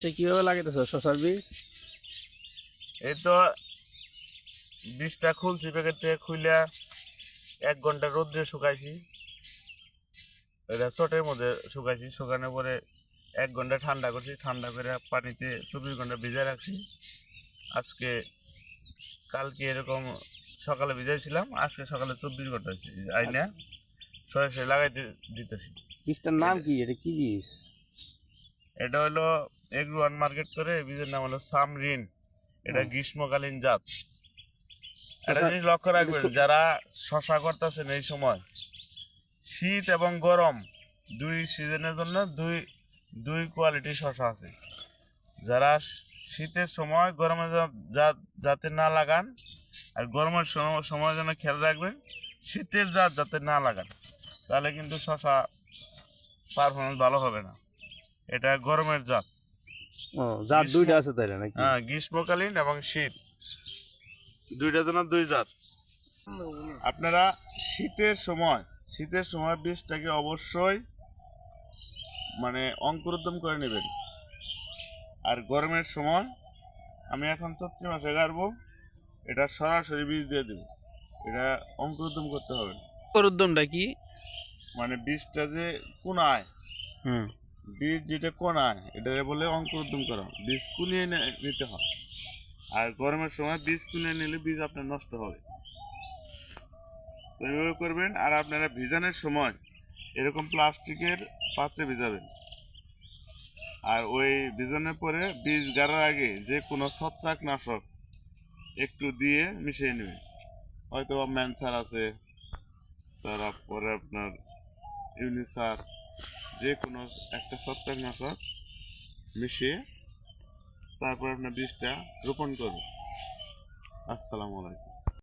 সে কীভাবে লাগাইতেছ শশার বীজ? এই তো বীজটা খুলছি প্যাকেট থেকে খুলে এক ঘণ্টা রোদ্রে শুকাইছি। এটা চটের মধ্যে শুকাইছি শুকানোর পরে এক ঘণ্টা ঠান্ডা করছি ঠান্ডা করে পানিতে চব্বিশ ঘণ্টা ভিজায় রাখছি। আজকে কালকে এরকম সকালে ভিজাইছিলাম আজকে সকালে চব্বিশ ঘণ্টা আইনা সরাসরি লাগাইতে দিতেছি। বীজটার নাম কি? এটা কি বীজ? এটা হলো এগ্রো ওয়ান মার্কেট করে বীজের নাম হলো সামরিন। এটা গ্রীষ্মকালীন জাত। একটা জিনিস লক্ষ্য রাখবেন যারা শশা করতেছেন এই সময় শীত এবং গরম দুই সিজনের জন্য দুই দুই কোয়ালিটির শশা আছে। যারা শীতের সময় গরমে যাতে না লাগান আর গরমের সম- সময় যেন খেয়াল রাখবেন শীতের জাত যাতে না লাগান তাহলে কিন্তু শশা পারফরমেন্স ভালো হবে না। এটা গরমের জাত। ও যার দুইটা আছে তাইলে নাকি? হ্যাঁ গ্রীষ্মকালীন এবং শীত। দুইটা জন্য দুই জাত। আপনারা শীতের সময় শীতের সময় বীজটাকে অবশ্যই মানে অঙ্কুরোদ্গম করে নেবেন। আর গরমের সময় আমি এখন চৈত্র মাসে গাড়বো এটা সরাসরি বীজ দিয়ে দেবো। এটা অঙ্কুরোদ্গম করতে হবে। না। উদ্যমটা কি? মানে বীজটা যে কোনায় হুম। বীজ যেটা কোনায় এটা বলে অঙ্কুরোদ্গম করা। বীজ কুনিয়ে নিতে হয়। আর গরমের সময় বীজ কুনিয়ে নিলে বীজ আপনার নষ্ট হবে। এইভাবে করবেন, আর আপনারা ভিজানোর সময় এরকম প্লাস্টিকের পাত্রে ভিজাবেন। আর ওই ভিজানোর পরে বীজ গাড়ার আগে যে কোনো ছত্রাকনাশক একটু দিয়ে মিশিয়ে নেবেন। হয়তো ম্যানসার আছে, তারপরে আপনার ইউনিসার। যে কোনো একটা ছত্রাকনাশক মিশিয়ে তারপর আপনার বীজটা রোপণ করবে। আসসালামু আলাইকুম।